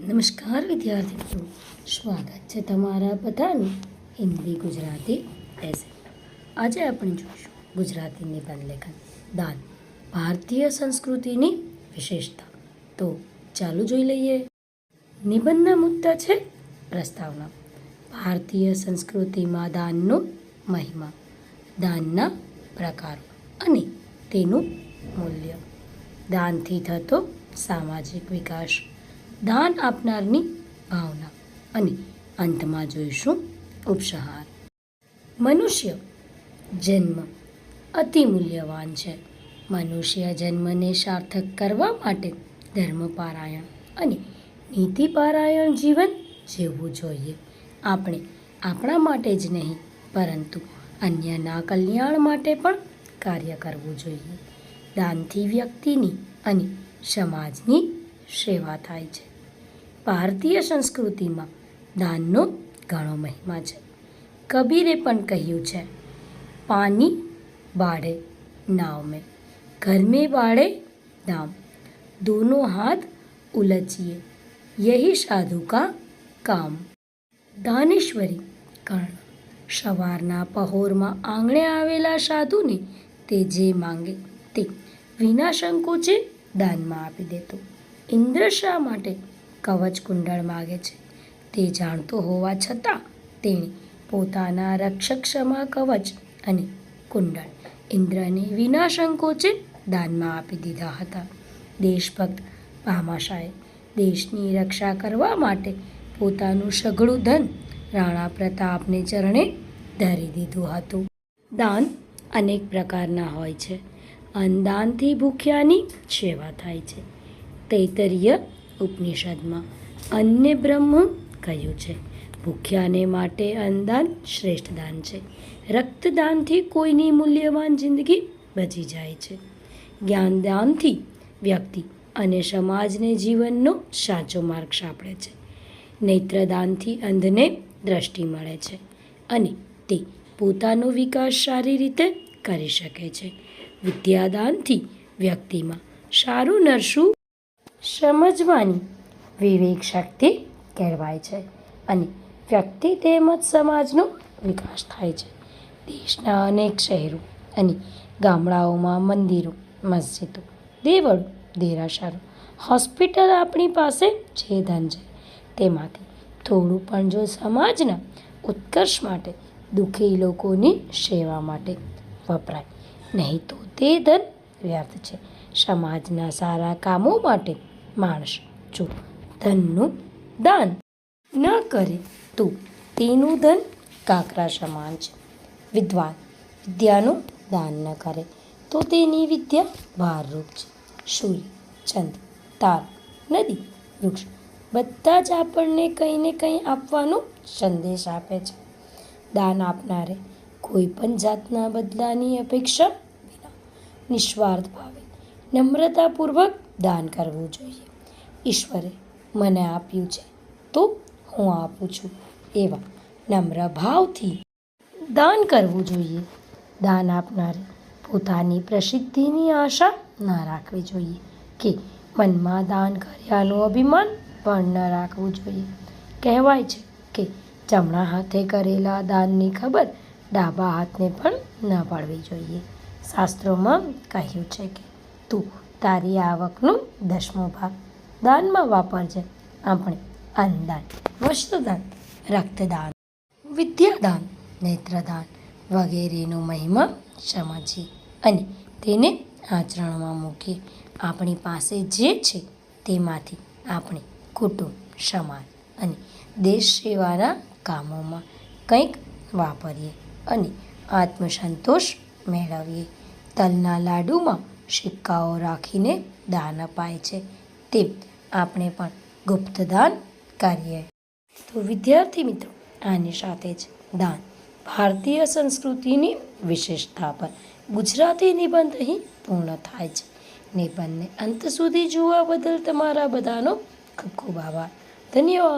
નમસ્કાર વિદ્યાર્થી મિત્રો સ્વાગત છે તમારા બધાનું હિન્દી ગુજરાતી એસે. આજે આપણે જોઈશું ગુજરાતી નિબંધ લેખન દાન ભારતીય સંસ્કૃતિની વિશેષતા. તો ચાલુ જોઈ લઈએ. નિબંધના મુદ્દા છે પ્રસ્તાવના. ભારતીય સંસ્કૃતિમાં દાનનો મહિમા, દાનના પ્રકારો અને તેનું મૂલ્ય. દાનથી થતો સામાજિક વિકાસ. દાન આપનારની ભાવના. અને અંતમાં જોઈશું ઉપસહાર. મનુષ્ય જન્મ અતિ મૂલ્યવાન છે. મનુષ્ય જન્મને સાર્થક કરવા માટે ધર્મપારાયણ અને નીતિપારાયણ જીવન જીવવું જોઈએ. આપણે આપણા માટે જ નહીં, પરંતુ અન્યના કલ્યાણ માટે પણ કાર્ય કરવું જોઈએ. દાનથી વ્યક્તિની અને સમાજની સેવા થાય છે. ભારતીય સંસ્કૃતિમાં દાનનો ઘણો મહિમા છે. કબીરે પણ કહ્યું છે પાણી બાળે નાવ મેં ઘર મેં બાળે દામ દોનો હાથ ઉલચીએ યહી સાધુ કા કામ. દાનેશ્વરી કર્ણ સવારના પહોરમાં આંગણે આવેલા સાધુને તે જે માંગે તે વિના સંકોચે દાનમાં આપી દેતો. ઇન્દ્ર શા માટે કવચ કુંડળ માગે છે. તે જાણતો હોવા છતાં તેણે પોતાના રક્ષક ક્ષમા કવચ અને કુંડળ ઇન્દ્રને વિના સંકોચે દાનમાં આપી દીધા હતા. દેશભક્ત ભામાશાએ દેશની રક્ષા કરવા માટે પોતાનું સઘળું ધન રાણા પ્રતાપને ચરણે ધરી દીધું હતું. દાન અનેક પ્રકારના હોય છે. અન્નદાનથી ભૂખ્યાની સેવા થાય છે. તૈતરીય ઉપનિષદમાં. અન્ય બ્રહ્મ કહ્યું છે. ભૂખ્યાને માટે અન્નદાન શ્રેષ્ઠ દાન છે. રક્તદાનથી કોઈની મૂલ્યવાન જિંદગી બચી જાય છે. જ્ઞાનદાનથી વ્યક્તિ અને સમાજને જીવનનો સાચો માર્ગ સાંપડે છે. નેત્રદાનથી અંધને દ્રષ્ટિ મળે છે અને તે પોતાનો વિકાસ સારી રીતે કરી શકે છે. વિદ્યાદાનથી વ્યક્તિમાં સારું નરસું સમજવાની વિવેક શક્તિ કહેવાય છે અને વ્યક્તિ તેમજ સમાજનો વિકાસ થાય છે. દેશના અનેક શહેરો અને ગામડાઓમાં મંદિરો, મસ્જિદો, દેવળ, દેરાસરો, હોસ્પિટલ આપણી પાસે જે ધન છે. તેમાંથી થોડું પણ જો સમાજના ઉત્કર્ષ માટે, દુઃખી લોકોની સેવા માટે વપરાય. નહીં તો તે ધન વ્યર્થ છે. સમાજના સારા કામો માટે માણસ. જો ધનનું દાન ન કરે તો તેનું ધન કાંકરા સમાન છે. વિદ્વાન વિદ્યાનું દાન ન કરે તો તેની વિદ્યા ભારરૂપ છે. સૂર્ય, ચંદ્ર, તાર, નદી, વૃક્ષ બધા જ આપણને કંઈ ને કંઈ આપવાનો સંદેશ આપે છે. દાન આપનારે કોઈ પણ જાતના બદલાની અપેક્ષા વિના નિસ્વાર્થ ભાવે. નમ્રતાપૂર્વક દાન કરવું જોઈએ. ઈશ્વરે મને આપ્યું છે, તો હું આપું છું. એવા નમ્ર ભાવથી દાન કરવું જોઈએ. દાન આપનારે પોતાની પ્રસિદ્ધિની આશા ન રાખવી જોઈએ કે મનમાં દાન કર્યાનું અભિમાન પણ ન રાખવું જોઈએ. કહેવાય છે કે જમણા હાથે કરેલા દાનની ખબર ડાબા હાથને પણ ન પાડવી જોઈએ. શાસ્ત્રોમાં કહ્યું છે કે તું તારી આવકનો દસમો ભાગ. દાનમાં વાપરજે આપણે અન્નદાન વસ્તુદાન રક્તદાન, વિદ્યાદાન, નેત્રદાન વગેરેનો મહિમા સમજીએ અને તેને આચરણમાં મૂકીએ. આપણી પાસે જે છે તેમાંથી આપણે કુટુંબ, સમાજ અને દેશ સેવાના કામોમાં કંઈક વાપરીએ અને આત્મસંતોષ મેળવીએ. તલના લાડુમાં સિક્કાઓ રાખીને દાન અપાય છે. તેમ આપણે પણ ગુપ્તદાન કરીએ. તો વિદ્યાર્થી મિત્રો, આની સાથે જ દાન ભારતીય સંસ્કૃતિની વિશેષતા પર ગુજરાતી નિબંધ અહીં પૂર્ણ થાય છે. નિબંધને અંત સુધી જોવા બદલ તમારા બધાનો ખૂબ ખૂબ આભાર. ધન્યવાદ.